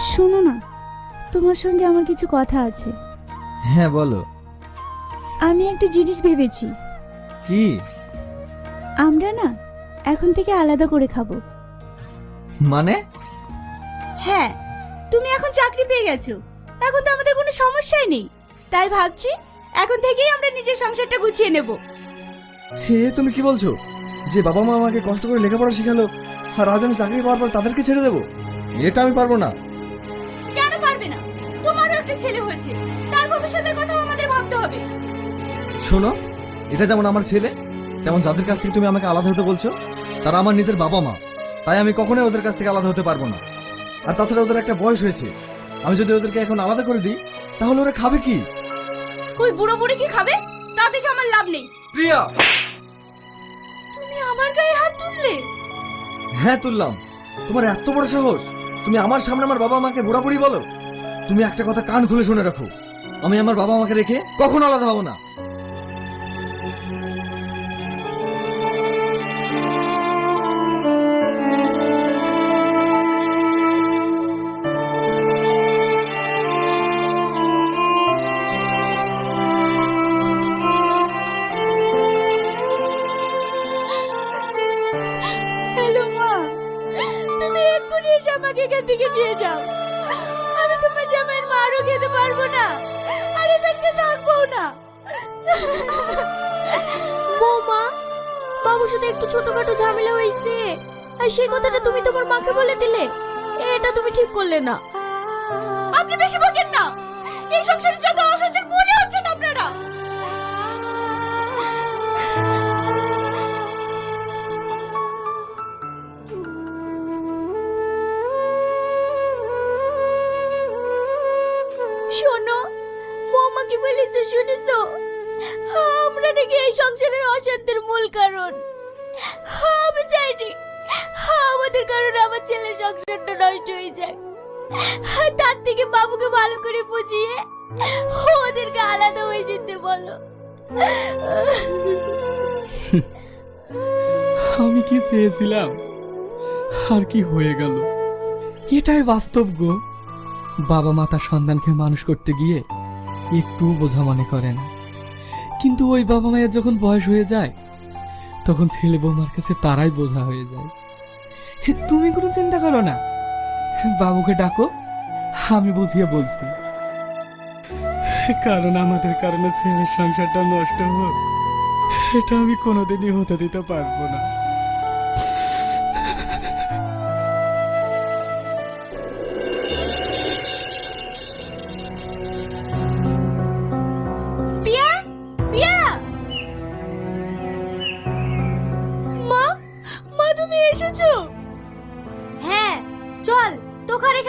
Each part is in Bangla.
শোনো না তোমার সঙ্গে আমার কিছু কথা আছে। হ্যাঁ বলো। আমি একটা জিনিস ভেবেছি। কি? আমরা না এখন থেকে আলাদা করে খাব। মানে? হ্যাঁ তুমি এখন চাকরি পেয়ে গেছো। এখন তো আমাদের কোনো সমস্যাই নেই। তাই ভাবছি এখন থেকেই আমরা নিজের সংসারটা গুছিয়ে নেব। হে তুমি কি বলছো? যে বাবা মা আমাকে কষ্ট করে লেখাপড়া শেখালো আর আজ আমি চাকরি পাওয়ার পর তাদেরকে ছেড়ে দেবো? এটা আমি পারব না। না ছেলে হয়েছে। তার ভবিষ্যতের কথাও আমাদের ভাবতে হবে। শোনো এটা যেমন আমার ছেলে তেমন যাদের কাছ থেকে তুমি আমাকে আলাদা হতে বলছো তারা আমার নিজের বাবা মা। তাই আমি কখনোই ওদের কাছ থেকে আলাদা হতে পারব না। আর তাছাড়া ওদের একটা বয়স হয়েছে। আমি যদি ওদেরকে এখন আলাদা করে দিই তাহলে ওরা খাবে কি? ওই বুড়ো বুড়ি কি খাবে? তা দেখে আমার লাভ নেই। প্রিয়া! তুমি আমার গায়ে হাত তুললে? হ্যাঁ তুললাম। তোমার এত বড় সাহস। তুমি আমার সামনে আমার বাবা মাকে বুড়াবুড়ি বলো? তুমি একটা কথা কান খুলে শুনে রাখো। আমি আমার বাবা মাকে রেখে কখনো আলাদা হব না। তুমি আমাকে এখান থেকে নিয়ে যাও। খেতে পারব না। আর এ বাড়িতে থাকব না। বৌমা বাবুর সাথে একটু ছোটখাটো ঝামেলা হয়েছে। আর সেই কথাটা তুমি তোমার মাকে বলে দিলে এটা তুমি ঠিক করলে না। আপনি বেশি বকেন না। এই সংসারে যত অশান্তির ছেলের সংসারটা নষ্ট হয়ে যায়। তার থেকে বাবুকে ভালো করে বুঝিয়ে ওদেরকে আলাদা হয়ে যেতে বলো। আমি কি চেয়েছিলাম? আর কি হয়ে গেল? এটাই বাস্তব গো। বাবা মা তার সন্তানকে মানুষ করতে গিয়ে একটু বোঝা মনে করে না। কিন্তু ওই বাবা মায়ের যখন বয়স হয়ে যায়, তখন ছেলে বৌমার কাছে তারাই বোঝা হয়ে যায়। তুমি কোনো চিন্তা করো না। বাবুকে ডাকো, আমি বুঝিয়ে বলছি। কারণ আমাদের কারণে ছেলের সংসারটা নষ্ট হোক, এটা আমি কোনোদিনই হতে দিতে পারব না।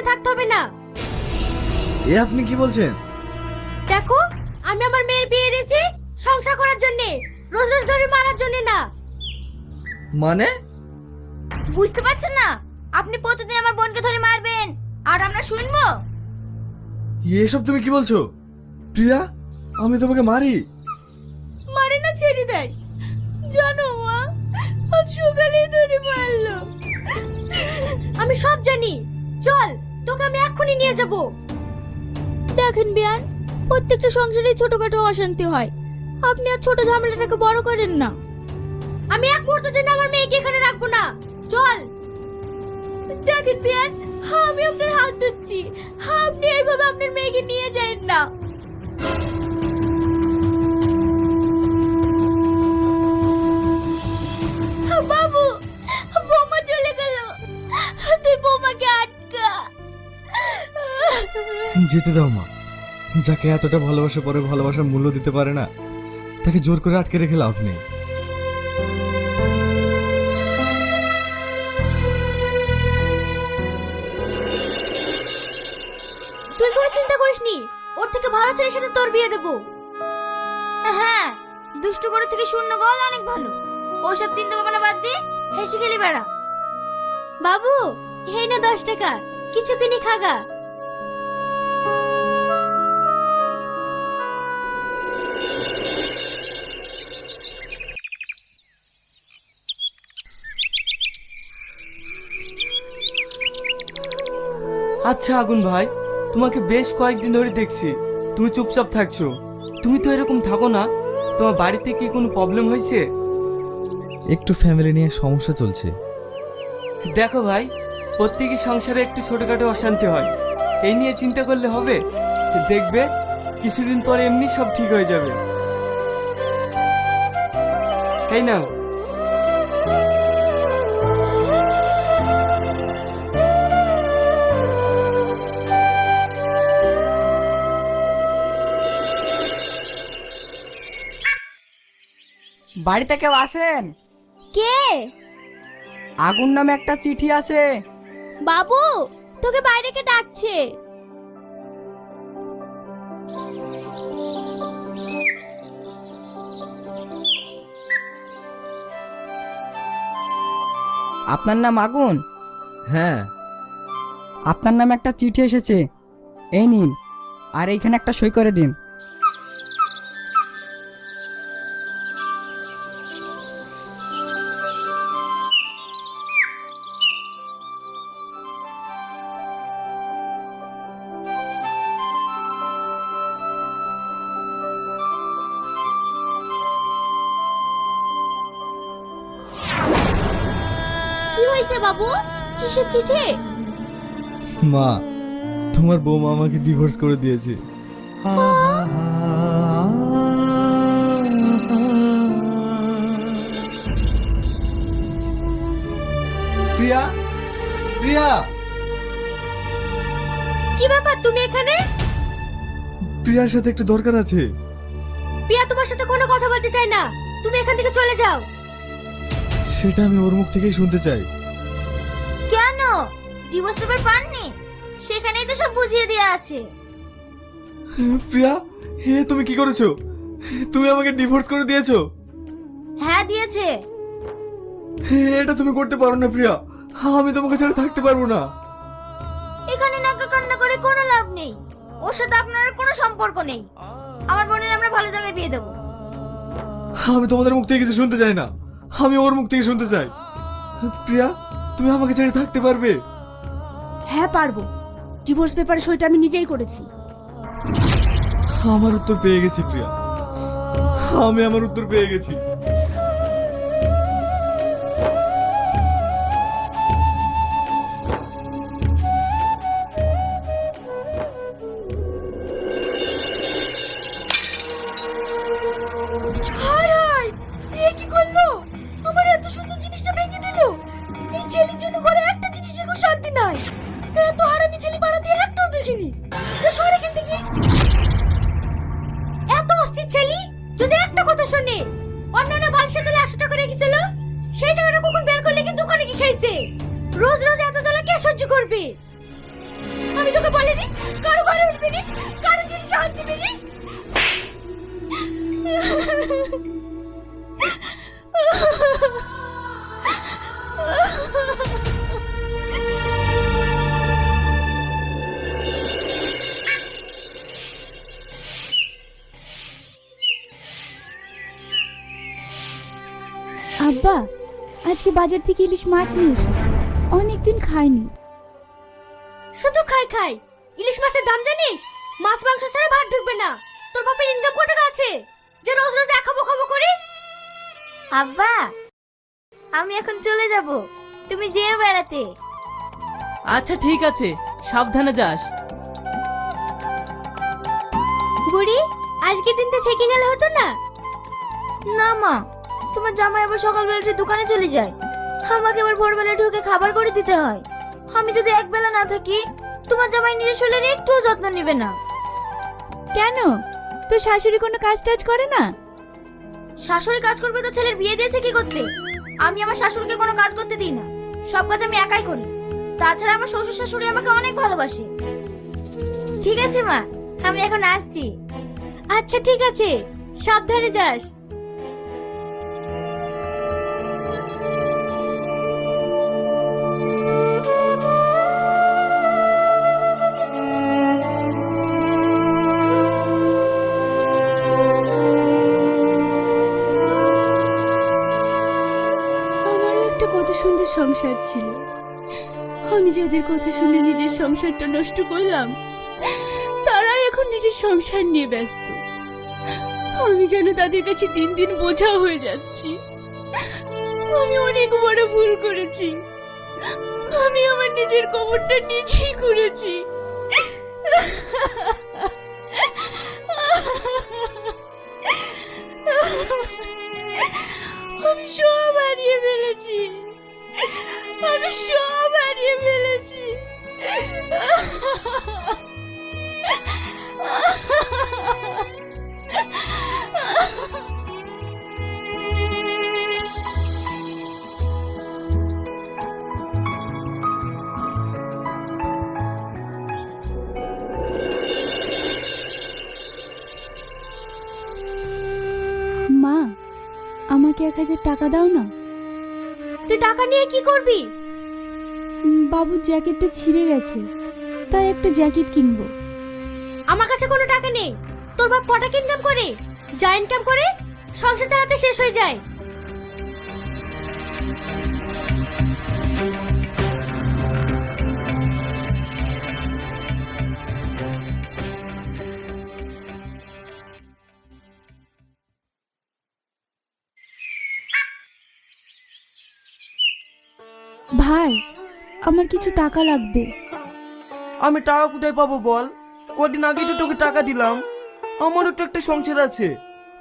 এখানে থাকতে হবে না। এ আপনি কি বলছেন? দেখো আমি আমার মেয়ের বিয়ে দিয়েছি সংসার করার জন্য রোজ রোজ ধরে মারার জন্য না। মানে? বুঝতে পারছেন না? আপনি প্রতিদিন আমার বোনকে ধরে মারবেন আর আমরা শুনব? এসব তুমি কি বলছো? প্রিয়া আমি তোমাকে মারি। মারে না ছেড়ে দেয়। জানো মা আজ সকালে ধরে মারলো। আমি সব জানি। চল। তোকে আমি এক্ষুনি নিয়ে যাব। দেখেন বিয়ান, প্রত্যেকটা সংসারে ছোটখাটো অশান্তি হয়। আপনি আর ছোট ঝামেলাটাকে বড় করেন না। আমি এক মুহূর্ত জন্য আমার মেয়েকে এখানে রাখব না। চল। দেখেন বিয়ান, আমি আপনার হাত ধরছি। আপনি এইভাবে আপনার মেয়েকে নিয়ে যান না। যেতে দাও মা। যাকে এতটা ভালোবাসা পরে ভালোবাসার মূল্য দিতে পারে না, তাকে জোর করে আটকে রেখে লাভ নেই। তুই কোনো চিন্তা করিসনি? ওর থেকে ভালো ছেলের সাথে তোর বিয়ে দেবো। হ্যাঁ দুষ্টু করে থেকে শূন্য গল অনেক ভালো। ওসব চিন্তা ভাবনা বাদ দিয়ে হেসে খেলি বেড়া। বাবু, এই না দশ টাকা। কিছু কিনে খাগা আচ্ছা আগুন ভাই তোমাকে বেশ কয়েকদিন ধরে দেখছি। তুমি চুপচাপ থাকছো। তুমি তো এরকম থাকো না। তোমার বাড়িতে কি কোনো প্রবলেম হয়েছে? একটু ফ্যামিলি নিয়ে সমস্যা চলছে। দেখো ভাই প্রত্যেকের সংসারে একটু ছোটখাটো অশান্তি হয়। এই নিয়ে চিন্তা করলে হবে? দেখবে কিছুদিন পরে এমনি সব ঠিক হয়ে যাবে। এই নাও বাড়িতে কেউ আসেন? কে? আগুন নামে একটা চিঠি আছে। বাবু তোকে বাইরে কে ডাকছে? আপনার নাম আগুন? হ্যাঁ। আপনার নামে একটা চিঠি এসেছে। এই নিন আর এইখানে একটা সই করে দিন। কিসের চিঠি মা তোমার বৌমা আমাকে ডিভোর্স করে দিয়েছে। প্রিয়া প্রিয়া। কি ব্যাপার তুমি এখানে? প্রিয়ার সাথে একটু দরকার আছে। পিয়া তোমার সাথে কোনো কথা বলতে চাই না। তুমি এখান থেকে চলে যাও। সেটা আমি ওর মুখ থেকেই শুনতে চাই। ডিভোর্স পেপার পাননি? সেখানেই তো সব বুঝিয়ে দেওয়া আছে। প্রিয়া হে তুমি কি করেছ? তুমি আমাকে ডিভোর্স করে দিয়েছ? হ্যাঁ দিয়েছে। হে, এটা তুমি করতে পারো না প্রিয়া। আমি তোমাকে ছেড়ে থাকতে পারব না। এখানে নাকা কান্না করে কোনো লাভ নেই। ওর সাথে আপনার আর কোনো সম্পর্ক নেই। আমার বোনের আমরা ভালো জায়গায় বিয়ে দেবো। আমি তোমাদের মুখ থেকে কিছু শুনতে চাই না। আমি ওর মুখ থেকে শুনতে চাই। প্রিয়া তুমি আমাকে ছেড়ে থাকতে পারবে? হ্যাঁ পারব। ডিভোর্স পেপারে সইটা আমি নিজেই করেছি। আমার উত্তর পেয়ে গেছি প্রিয়া। আমি আমার উত্তর পেয়ে গেছি। বাজার থেকে ইলিশ মাছ নিয়ে এসো। অনেকদিন খাইনি। শুধু খাই খাই। ইলিশ মাছের দাম জানিস? মাছ মাংস ছাড়া ভাত ঢুকবে না। তোর বাপের ইনকাম কত টাকা আছে? যে রোজ রোজ এক খাব খাব করিস? আব্বা আমি এখন চলে যাব। তুমি যেও বেড়াতে। আচ্ছা ঠিক আছে। সাবধানে যাস। বুড়ি আজকে দিনটা থেকে গেলে হতো না? না মা তোমার জামাই আবার সকালবেলা দোকানে চলে যায়। আমাকে আবার ভোরবেলা ঢুকে খাবার করে দিতে হয়। আমি যদি একবেলা না থাকি তোমার জামাই নিজের শরীরের একটুও যত্ন নেবে না। কেন? তোর শাশুড়ি কোনো কাজ টাজ করে না? শাশুড়ি কাজ করবে তো ছেলের বিয়ে দিয়েছে কি করতে? আমি আমার শাশুড়িকে কোনো কাজ করতে দিই না। সব কাজ আমি একাই করি। তাছাড়া আমার শ্বশুর শাশুড়ি আমাকে অনেক ভালোবাসে। ঠিক আছে মা আমি এখন আসছি। আচ্ছা ঠিক আছে। সাবধানে যাস। সংসার ছিল। আমি যাদের কথা শুনে নিজের সংসারটা নষ্ট করলাম তারা এখন নিজের সংসার নিয়ে ব্যস্ত। আমি যেন তাদের কাছে দিন দিন বোঝা হয়ে যাচ্ছি। আমি অনেক বড় ভুল করেছি। আমি আমার নিজের কবরটা নিজেই করেছি আমি সব হারিয়ে ফেলেছি। আমি সব হারিয়ে ফেলেছি। মা আমাকে এক হাজার টাকা দাও না। টাকা নিয়ে কি করবি? বাবুর জ্যাকেটটা ছিঁড়ে গেছে। তাই একটা জ্যাকেট কিনবো। আমার কাছে কোনো টাকা নেই। তোর বাপ কটা ইনকাম করে? জয়েন্ট ইনকাম করে সংসার চালাতে শেষ হয়ে যায়। টাকা লাগবে। আমি টাকা কোথায় পাবো বল? কদিন আগে তো তোকে টাকা দিলাম। আমারও তো একটা সংসার আছে।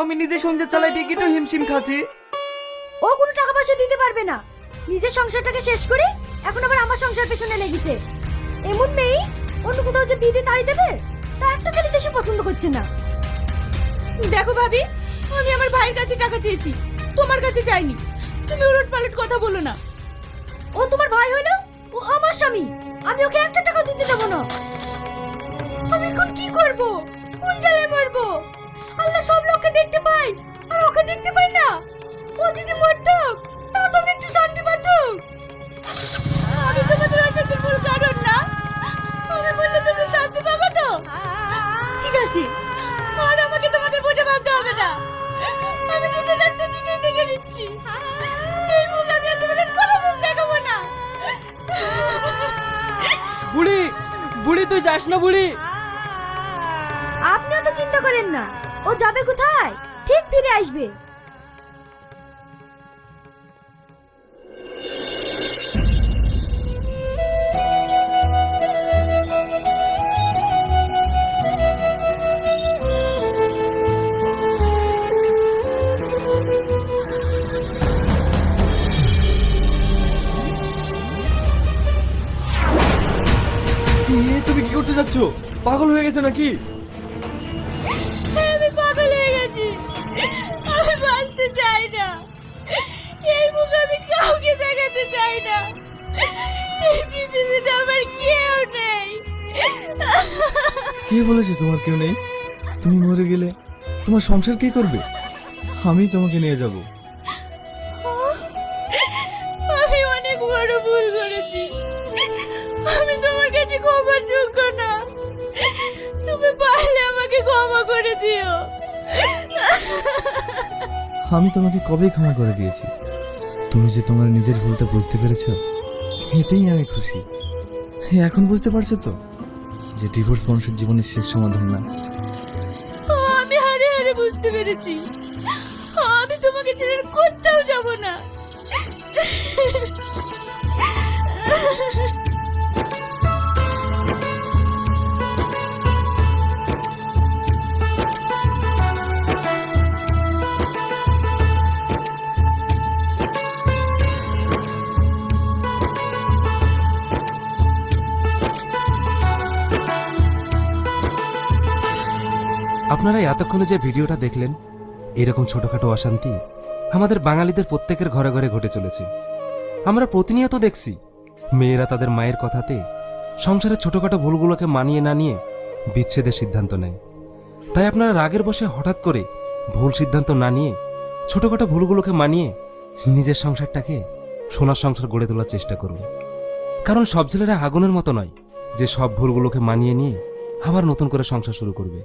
আমি নিজে সংসার চালাইতে গিয়ে তো হিমশিম খাচ্ছি? ও কোনো টাকা পয়সা দিতে পারবে না। নিজের সংসারটাকে শেষ করে এখন আবার আমার সংসার পেছনে লেগেছে। এমন মেয়ে অন্য কোথাও যে বিয়ে দিয়ে তাড়ি দেবে তা একটা ছেলে দেশে পছন্দ করছে না। দেখো ভাবি আমি আমার ভাইয়ের কাছে টাকা চেয়েছি। তোমার কাছে চাইনি। তুমি উলট পালট কথা বলো না। ও তোমার ভাই হইল ও আমার স্বামী, আমি ওকে একটা টাকা দিতে দেবো না। আমি এখন কি করব? কোন জায়গায় মরবো? আল্লাহ সব লোককে দেখতে পাই আর ওকে দেখতে পাই না। ও যদি মরতুক তাও তো আমি একটু শান্তি পাতুক আমি তোমাদের অশান্তির মূল কারণ না। আমি বললে তুমি শান্তি পাবে তো? ঠিক আছে। আর আমাকে তোমাদের বোঝা ভাবতে হবে না। আমি নিজের রাস্তা নিজেই দেখে নিচ্ছি। এই মুখ আমি তোমাদের বুড়ি বুড়ি, তুই যাস না বুড়ি। আপনিও তো চিন্তা করেন না। ও যাবে কোথায়? ঠিক ফিরে আসবে। এ তুমি কি করতে যাচ্ছ? পাগল হয়ে গেছে নাকি? আমি পাগল হয়ে গেছি। আমি বাঁচতে চাই না। এই মুখ আমি কাউকে দেখাতে চাই না। এই পৃথিবীতে আমার কেউ নেই। কে বলেছে তোমার কেউ নেই? তুমি মরে গেলে তোমার সংসার কে করবে? আমি তোমাকে নিয়ে যাব। আমি অনেক বড় ভুল করেছি। আমি তোমার কাছে ক্ষমার যোগ্য না। তুমি পারলে আমাকে ক্ষমা করে দিও। আমি তোমাকে কবে ক্ষমা করে দিয়েছি? তুমি যে তোমার নিজের ভুলটা বুঝতে পেরেছ এতেই আমি খুশি। এখন বুঝতে পারছ তো যে ডিভোর্স মানুষের জীবনের শেষ সমাধান না। আমি হারে হারে বুঝতে পেরেছি। আমি তোমাকে ছেড়ে এতক্ষণে যে ভিডিওটা দেখলেন, এরকম ছোটখাটো অশান্তি আমাদের বাঙালিদের প্রত্যেকের ঘরে ঘরে ঘটে চলেছে। আমরা প্রতিনিয়ত দেখছি, মেয়েরা তাদের মায়ের কথাতে সংসারের ছোটখাটো ভুলগুলোকে মানিয়ে না নিয়ে বিচ্ছেদের সিদ্ধান্ত নেয়। তাই আপনারা রাগের বসে হঠাৎ করে ভুল সিদ্ধান্ত না নিয়ে ছোটখাটো ভুলগুলোকে মানিয়ে নিজের সংসারটাকে সোনার সংসার গড়ে তোলার চেষ্টা করুন। কারণ সব ছেলেরা আগুনের মতো নয় যে সব ভুলগুলোকে মানিয়ে নিয়ে আবার নতুন করে সংসার শুরু করবে।